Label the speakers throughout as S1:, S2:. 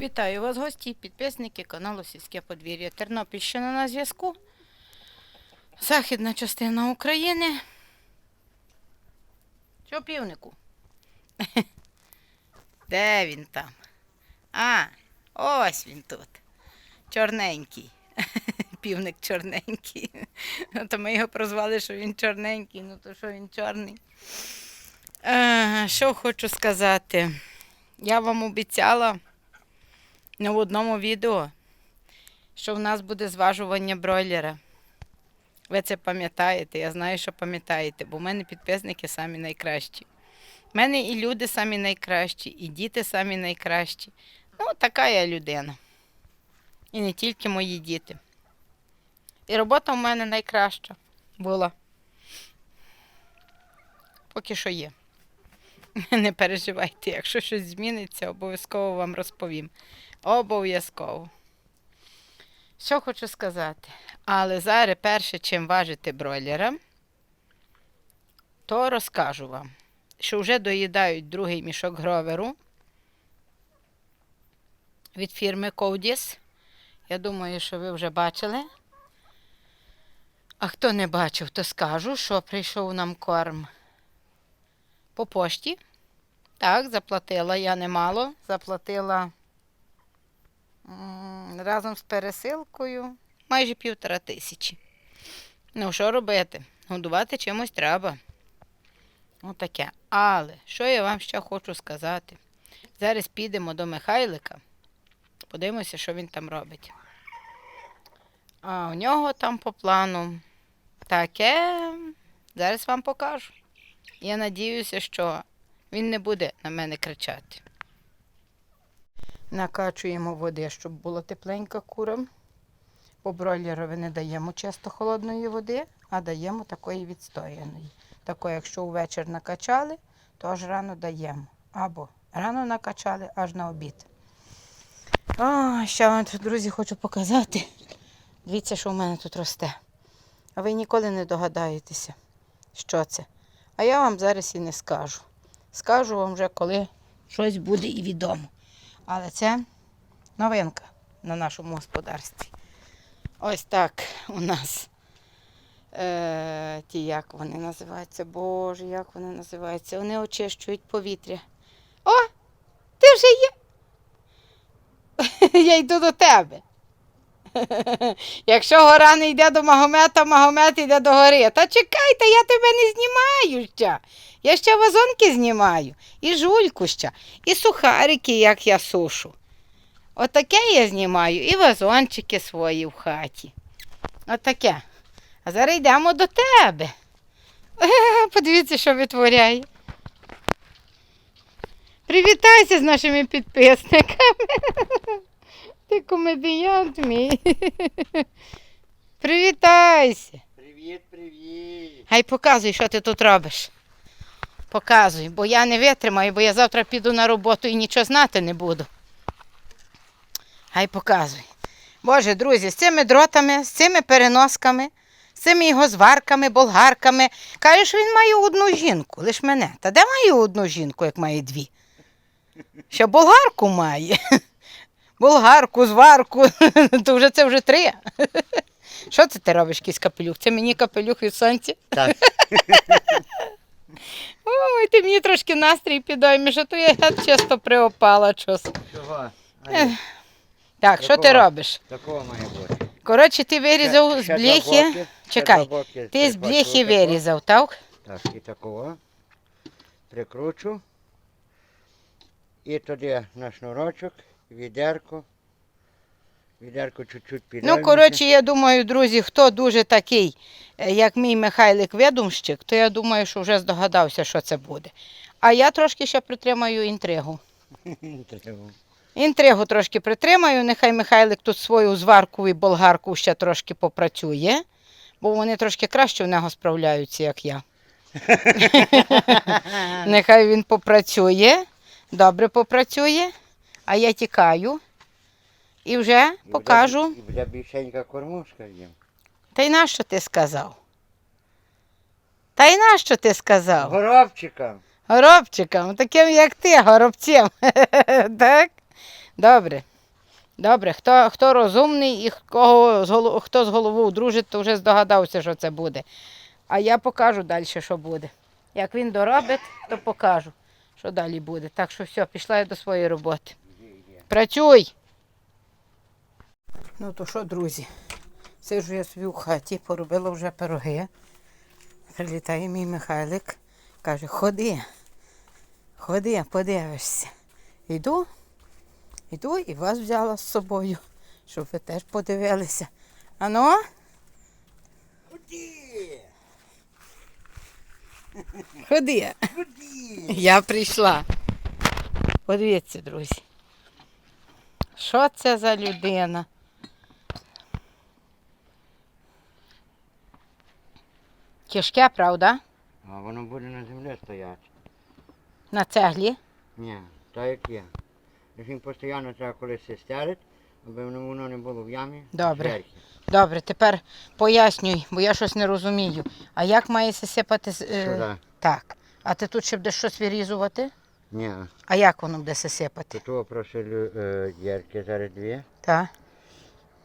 S1: Вітаю вас, гості, підписники каналу Сільське подвір'я. Тернопільщина на зв'язку. Західна частина України. Що півнику? Де він там? А, ось він тут. Чорненький. Півник чорненький. Ну, То ми його прозвали, що він чорненький, ну то що він чорний. Е, що хочу сказати. Я вам обіцяла в одному відео, що в нас буде зважування бройлера. Ви це пам'ятаєте, я знаю, що пам'ятаєте, бо в мене підписники самі найкращі. У мене і люди самі найкращі, і діти самі найкращі. Ну, така я людина. І не тільки мої діти. І робота в мене найкраща була. Поки що є. Не переживайте, якщо щось зміниться, обов'язково вам розповім. Обов'язково. Що хочу сказати. Але зараз перше, чим важити бройлера, то розкажу вам, що вже доїдають другий мішок гроверу від фірми Ковдіс. Я думаю, що ви вже бачили. А хто не бачив, то скажу, що прийшов нам корм по пошті. Так, заплатила я немало. Заплатила разом з пересилкою майже півтора тисячі. Ну, що робити? Годувати чимось треба. Отаке. Але що я вам ще хочу сказати? Зараз підемо до Михайлика, подивимося, що він там робить. А у нього там по плану таке. Зараз вам покажу. Я надіюся, що він не буде на мене кричати. Накачуємо води, щоб було тепленько курам. По бройлерові не даємо часто холодної води, а даємо такої відстояної. Такої, якщо увечір накачали, то аж рано даємо. Або рано накачали, аж на обід. О, ще вам друзі, хочу показати. Дивіться, що в мене тут росте. А ви ніколи не догадаєтеся, що це. А я вам зараз і не скажу. Скажу вам вже, коли щось буде і відомо. Але це новинка на нашому господарстві. Ось так у нас. Е, ті, як вони називаються? Боже, як вони називаються? Вони очищують повітря. О! Ти вже є. Я йду до тебе. Якщо гора не йде до Магомета, Магомет йде до гори. Та чекайте, я тебе не знімаю ще. Я ще вазонки знімаю, і жульку ще, і сухарики, як я сушу. Отаке я знімаю, і вазончики свої в хаті. Отаке. А зараз йдемо до тебе. Подивіться, що витворяє. Привітайся з нашими підписниками. Ти комедіянт мій. Привітайся.
S2: Привіт, привіт.
S1: Гай показуй, що ти тут робиш. Показуй, бо я не витримаю, бо я завтра піду на роботу і нічого знати не буду. Гай показуй. Боже, друзі, з цими дротами, з цими переносками, з цими його зварками, болгарками. Каже, він має одну жінку, лиш мене. Та де має одну жінку, як має дві? Що болгарку має. Болгарку, зварку, то вже це вже три. Що це ти робиш, якийсь капелюх? Це мені капелюх від сонця?
S2: Так.
S1: Ой, ти мені трошки настрій підоймеш, а то я чисто приопала щось.
S2: Чого?
S1: Так, що ти робиш?
S2: Такого має бути.
S1: Коротше, ти вирізав з
S2: ще
S1: Чекай, Ти з
S2: отако.
S1: вирізав, так?
S2: Так, і такого. Прикручу. І тоді на шнурочок, відерко. Відерко чуть-чуть підіймемо.
S1: Ну, коротше, я думаю, друзі, хто дуже такий, е, як мій Михайлик Ведумщик, то я думаю, що вже здогадався, що це буде. А я трошки ще притримаю інтригу.
S2: Треба.
S1: Інтригу трошки притримаю, нехай Михайлик тут свою зварку і болгарку ще трошки попрацює, бо вони трошки краще в нього справляються, як я. Нехай він попрацює, добре попрацює, а я тікаю і вже покажу.
S2: І буде більшенька кормушка їм.
S1: Та й нащо ти сказав? Та й нащо ти сказав?
S2: Горобчикам.
S1: Горобчикам, таким як ти, горобцем. так? Добре. Добре, хто, хто розумний і кого з хто з головою дружить, то вже здогадався, що це буде. А я покажу далі, що буде. Як він доробить, то покажу, що далі буде. Так що все, пішла я до своєї роботи. Працюй! Ну то що, друзі? Сиджу я собі в хаті, поробила вже пироги. Прилітає мій Михайлик, каже, ходи, ходи, подивишся. Йду, йду і вас взяла з собою, щоб ви теж подивилися. Ану,
S2: Куди?
S1: ходи.
S2: Куди?
S1: Я прийшла. Подивіться, друзі. Що це за людина? Тяжке, правда?
S2: А воно буде на землі стояти.
S1: На цеглі.
S2: Ні, так як є. Він постійно треба колись стелить, аби воно не було в ямі.
S1: Добре.
S2: зверху.
S1: Добре, тепер пояснюй, бо я щось не розумію. А як має сипати?
S2: Сюди.
S1: Так. А ти тут ще будеш щось вирізувати?
S2: Ні,
S1: А як воно буде сипати?
S2: тут просили е, дірки зараз дві.
S1: Так.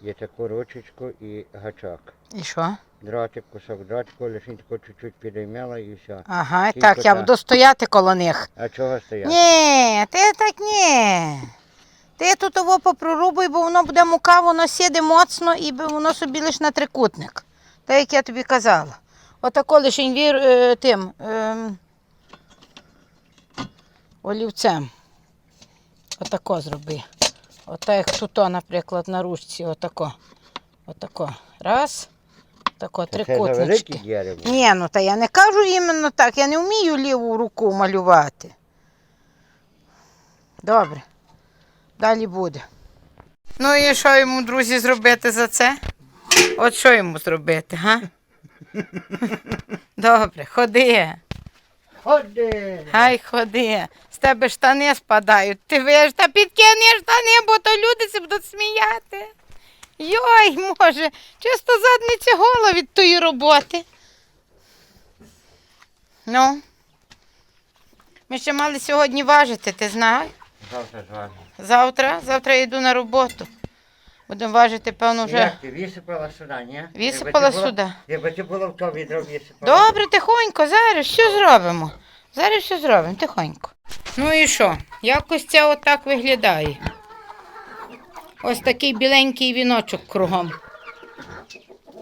S2: Є таку ручечку і гачок.
S1: І що?
S2: Дротик, кусок дротику, лише тако чуть-чуть підіймела і все.
S1: Ага,
S2: Тільки
S1: так, я
S2: так.
S1: буду стояти коло них.
S2: А чого стояти?
S1: Ні, ти так ні. Ти тут його попрорубуй, бо воно буде мука, воно сіде моцно і воно собі лише на трикутник. Так як я тобі казала. Отако лише вір е, тим ем, олівцем. Отако зроби. Отак як тут, наприклад, на ручці, отако. Отако. Раз. Тако, трикутнички. Ні, ну та я не кажу іменно так, я не вмію ліву руку малювати. Добре. Далі буде. Ну і що йому, друзі, зробити за це? От що йому зробити, га? Добре, ходи.
S2: Ходи!
S1: Хай ходи. Тебе штани спадають. Ти виш та підкини штани, бо то люди се будуть сміяти. Йой, може, чисто задниця гола від тої роботи. Ну. Ми ще мали сьогодні важити, ти знаєш?
S2: Завтра зважу.
S1: Завтра, завтра я йду на роботу. Будемо важити, певно, вже.
S2: Як ти висипала сюди, ні?
S1: Висипала
S2: Якби ти була-
S1: сюди.
S2: Якби ти була в то відро висипала.
S1: Добре, тихонько, зараз все зробимо. Зараз все зробимо, тихонько. Ну і що? Якось це отак виглядає. Ось такий біленький віночок кругом.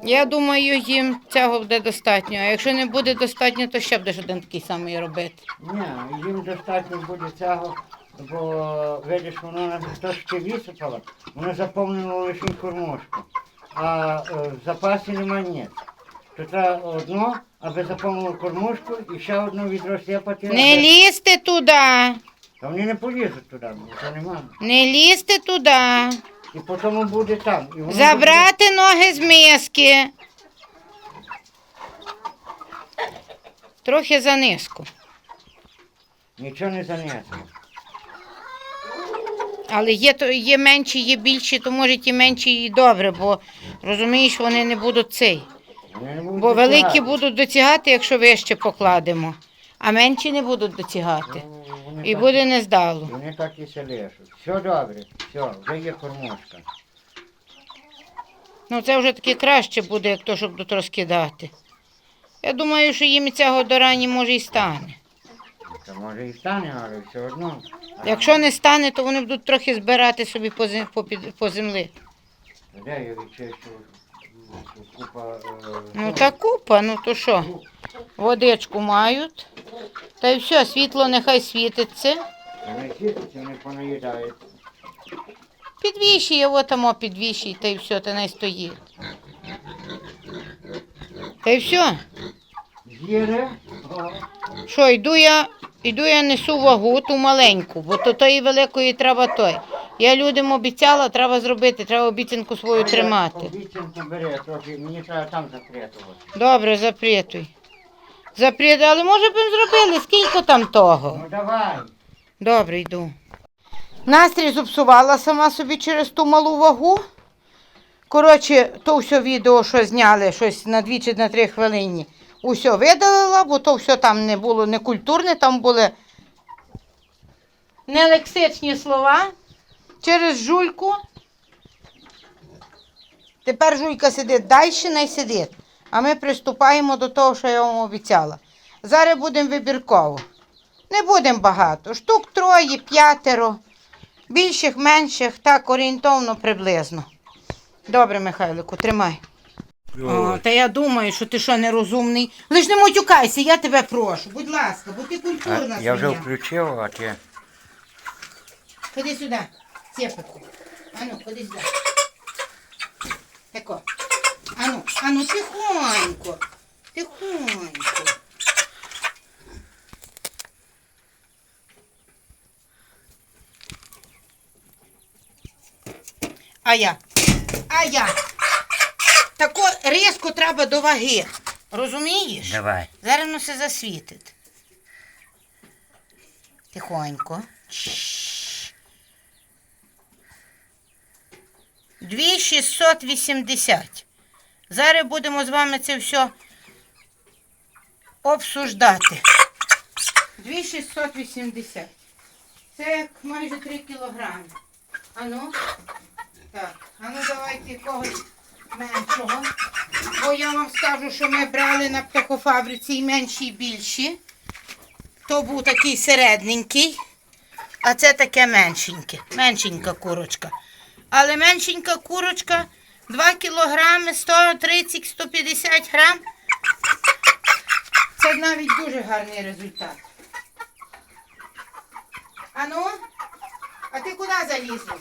S1: Я думаю, їм цього буде достатньо. А якщо не буде достатньо, то ще будеш один такий самий робити.
S2: Ні, їм достатньо буде цього, бо видиш, воно трошки висипало, воно заповнило лише кормушку. А е, в запасі немає ні. То треба одно, аби заповнило кормушку і ще одно відро сипати.
S1: Не лізьте туди,
S2: Та вони не полізуть туди, бо то нема.
S1: не лізьте туди.
S2: І потім буде там. І воно
S1: Забрати ноги з миски. Трохи занизько.
S2: Буде... Нічого не занесло.
S1: Але є, то- є менші, є більші, то може ті менші і добре, бо розумієш, вони не будуть цей.
S2: Не
S1: Бо великі будуть дотягати, якщо вище покладемо, а менші не будуть дотягати.
S2: Ну,
S1: І буде нездало.
S2: Вони так і се лишуть. Все добре, все, вже є кормушка.
S1: Ну це вже таки краще буде, як то, щоб тут розкидати. Я думаю, що їм і цього до рані може і стане.
S2: Це може і стане, але все одно.
S1: Якщо не стане, то вони будуть трохи збирати собі по, зем- по, під- по землі.
S2: Де я відчищу купа. е,
S1: Ну та купа, ну то що? Водичку мають. Та й все, світло нехай світиться.
S2: Вони сітиться, вони понаїдають.
S1: Підвішує, от там підвішує, та й все, та не стоїть. Та й все. Що, йду я, йду я несу вагу, ту маленьку, бо то тої великої треба той. Я людям обіцяла, треба зробити, треба обіцянку свою тримати.
S2: Обіцянку бери, трохи, мені треба там запрятувати.
S1: Добре, запрятуй. Запрятуй, але може б їм зробили, скільки там того?
S2: Ну давай.
S1: Добре, йду. Настрій зіпсувала сама собі через ту малу вагу. Коротше, то все відео, що зняли, щось на дві чи на три хвилини, усе видалила, бо то все там не було некультурне, там були нелексичні слова. Через жульку. Тепер жулька сидить далі, не сидить. А ми приступаємо до того, що я вам обіцяла. Зараз будемо вибірково. Не будемо багато. Штук троє, п'ятеро. Більших, менших, так орієнтовно приблизно. Добре, Михайлику, тримай. О, та я думаю, що ти що нерозумний. Лиш не матюкайся, я тебе прошу. Будь ласка, бо ти культурна
S2: Я вже включив, а ти.
S1: Ходи сюди, цепику. Ану, ходи сюди. Тако. Ану, ану, тихонько. Тихонько. А я. А я. Тако різко треба до ваги. Розумієш?
S2: Давай.
S1: Зараз воно все засвітить. Тихонько. Дві 680. Зараз будемо з вами це все обсуждати. 2680. Це як майже 3 кілограми. Ану. Так, ану давайте якогось меншого. Бо я вам скажу, що ми брали на птахофабриці і менші, і більші. То був такий середненький, а це таке меншеньке. Меншенька курочка. Але меншенька курочка 2 кілограми, 130-150 грам. Це навіть дуже гарний результат. Ану, а ти куди залізла?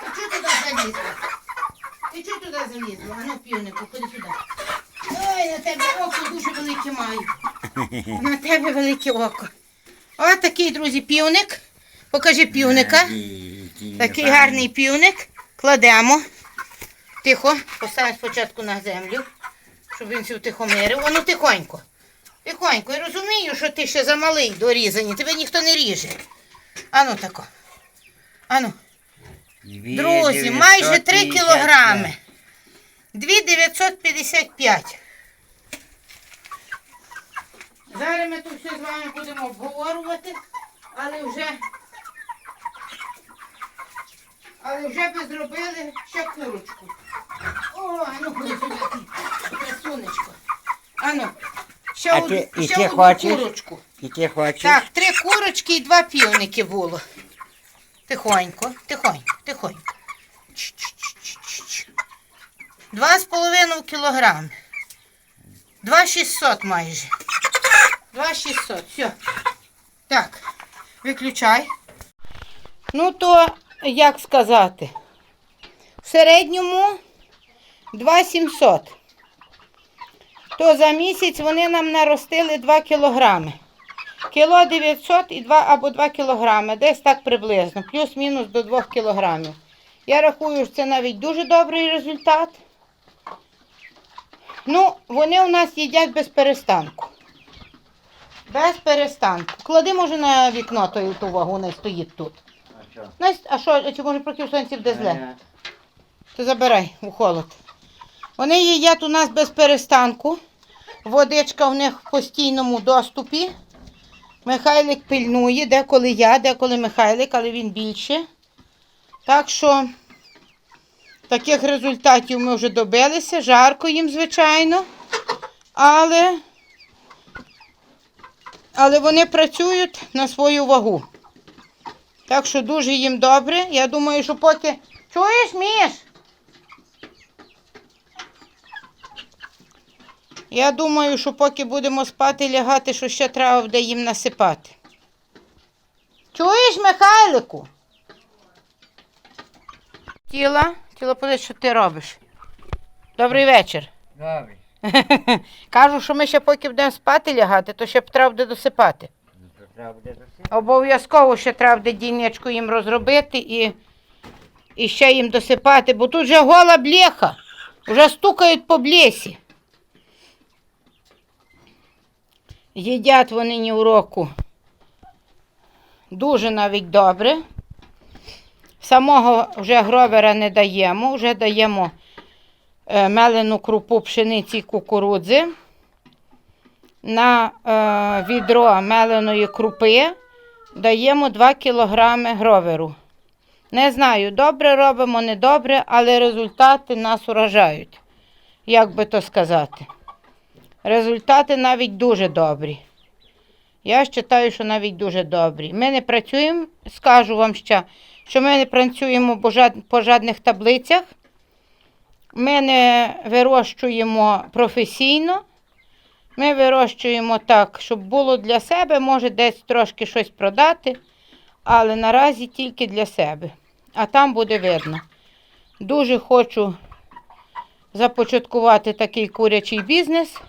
S1: Ти чого туди залізла? Ти чого туди залізла? Ану, півнику, ходи сюди. Ой, на тебе око дуже велике маю. На тебе велике око. Ось такий, друзі, півник. Покажи півника. Такий гарний півник. Кладемо. Тихо. Поставимо спочатку на землю, щоб він все втихомирив. Ану тихонько. Тихонько. Я розумію, що ти ще замалий до різані. Тебе ніхто не ріже. Ану тако. Ану. Друзі, майже 3 кілограми. 2,955. Зараз ми тут все з вами будемо обговорювати, але вже, але вже би зробили ще курочку. О, ану, ходи сюди, красунечко. Ану, ще,
S2: А ти- і
S1: ще
S2: ти
S1: одну
S2: хочеш?
S1: курочку.
S2: І ти хочеш?
S1: Так, три курочки і два півники було. Тихонько, тихонько, тихонько. Ч-ч-ч-ч-ч. Два з половиною кілограми. Два шістсот майже. Два шістсот, все. Так, виключай. Ну то, як сказати, в середньому 2700. То за місяць вони нам наростили 2 кілограми. Кіло 900 і 2 або 2 кілограми, десь так приблизно, плюс-мінус до 2 кілограмів. Я рахую, що це навіть дуже добрий результат. Ну, вони у нас їдять без перестанку. Без перестанку. Клади, може, на вікно ту вагу, не стоїть тут.
S2: А що?
S1: Настя, А що, чи може проти сонці буде зле?
S2: Е,
S1: То забирай у холод. Вони їдять у нас без перестанку. Водичка в них в постійному доступі. Михайлик пильнує, деколи я, деколи Михайлик, але він більше. Так що таких результатів ми вже добилися. Жарко їм, звичайно. Але, але вони працюють на свою вагу. Так що дуже їм добре. Я думаю, що поки. Чуєш, Міш? Я думаю, що поки будемо спати лягати, що ще треба буде їм насипати. Чуєш, Михайлику? Тіла, тіла, подивись, що ти робиш. Добрий вечір.
S2: Добре.
S1: Кажу, що ми ще поки будемо спати лягати, то ще б треба буде досипати.
S2: Треба буде досити.
S1: Обов'язково ще треба буде дійничку їм розробити і, і ще їм досипати, бо тут вже гола блєха. Вже стукають по блєсі. Їдять вони ні в. Дуже навіть добре. Самого вже гровера не даємо, вже даємо е, мелену крупу пшениці і кукурудзи. На е, відро меленої крупи даємо 2 кг гроверу. Не знаю, добре робимо, не добре, але результати нас уражають. Як би то сказати. Результати навіть дуже добрі. Я вважаю, що навіть дуже добрі. Ми не працюємо, скажу вам ще, що ми не працюємо по жад- по жодних таблицях. Ми не вирощуємо професійно. Ми вирощуємо так, щоб було для себе, може десь трошки щось продати, але наразі тільки для себе. А там буде видно. Дуже хочу започаткувати такий курячий бізнес,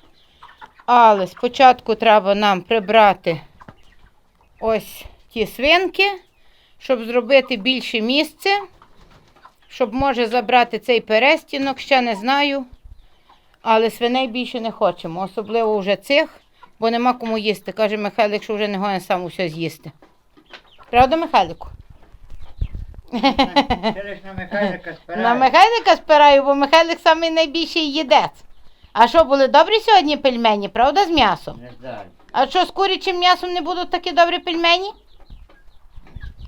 S1: але спочатку треба нам прибрати ось ті свинки, щоб зробити більше місце, щоб може забрати цей перестінок, ще не знаю. Але свиней більше не хочемо, особливо вже цих, бо нема кому їсти. Каже Михайлик, що вже не гонен сам усе з'їсти. Правда, Михайлику?
S2: На Михайлика спирає.
S1: На Михайлика спираю, бо Михайлик самий найбільший їдець. А що, були добрі сьогодні пельмені, правда, з м'ясом?
S2: Не знаю.
S1: А що з курячим м'ясом не будуть такі добрі пельмені?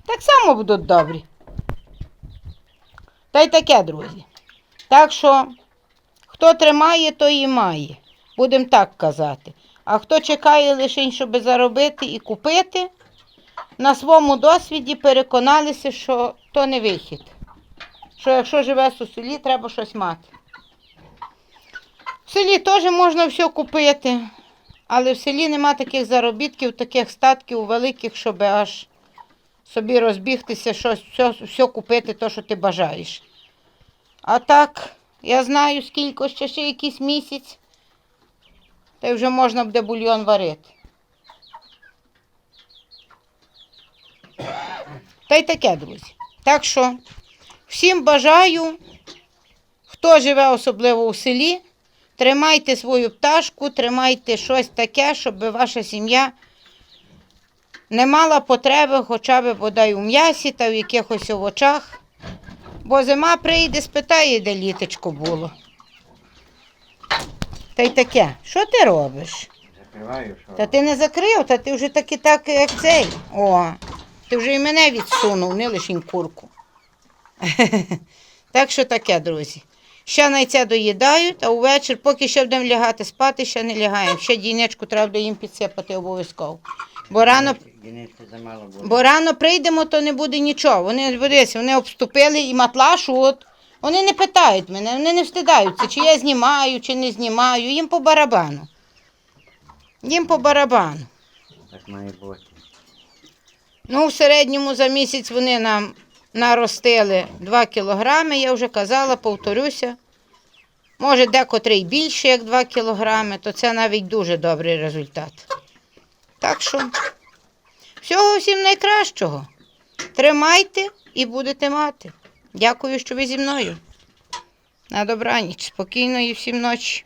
S1: Так само будуть добрі. Та й таке, друзі. Так що, хто тримає, той і має. Будемо так казати. А хто чекає лише, щоб заробити і купити, на своєму досвіді переконалися, що то не вихід. Що якщо живеш у селі, треба щось мати. В селі теж можна все купити. Але в селі нема таких заробітків, таких статків великих, щоб аж собі розбігтися, щось, все, все купити, то, що ти бажаєш. А так, я знаю, скільки ще, ще якийсь місяць, та й вже можна буде бульйон варити. Та й таке, друзі. Так що всім бажаю, хто живе особливо у селі, Тримайте свою пташку, тримайте щось таке, щоб ваша сім'я не мала потреби хоча б бодай у м'ясі та в якихось овочах. Бо зима прийде, спитає, де літочко було. Та й таке, що ти робиш?
S2: Закриваю, що?
S1: Та ти не закрив, та ти вже таки так, як цей. О, ти вже і мене відсунув, не лише курку. так що таке, друзі. Ще найця доїдають, а увечір, поки ще будемо лягати спати, ще не лягаємо. Ще дійничку треба їм підсипати обов'язково. Бо рано, бо рано прийдемо, то не буде нічого. Вони дивись, вони обступили і матлашу. От. Вони не питають мене, вони не встидаються, чи я знімаю, чи не знімаю. Їм по барабану. Їм по барабану.
S2: Так має бути.
S1: Ну, в середньому за місяць вони нам наростили 2 кілограми, я вже казала, повторюся. Може, декотрий більше, як 2 кілограми, то це навіть дуже добрий результат. Так що, всього всім найкращого. Тримайте і будете мати. Дякую, що ви зі мною. На добраніч, спокійної всім ночі.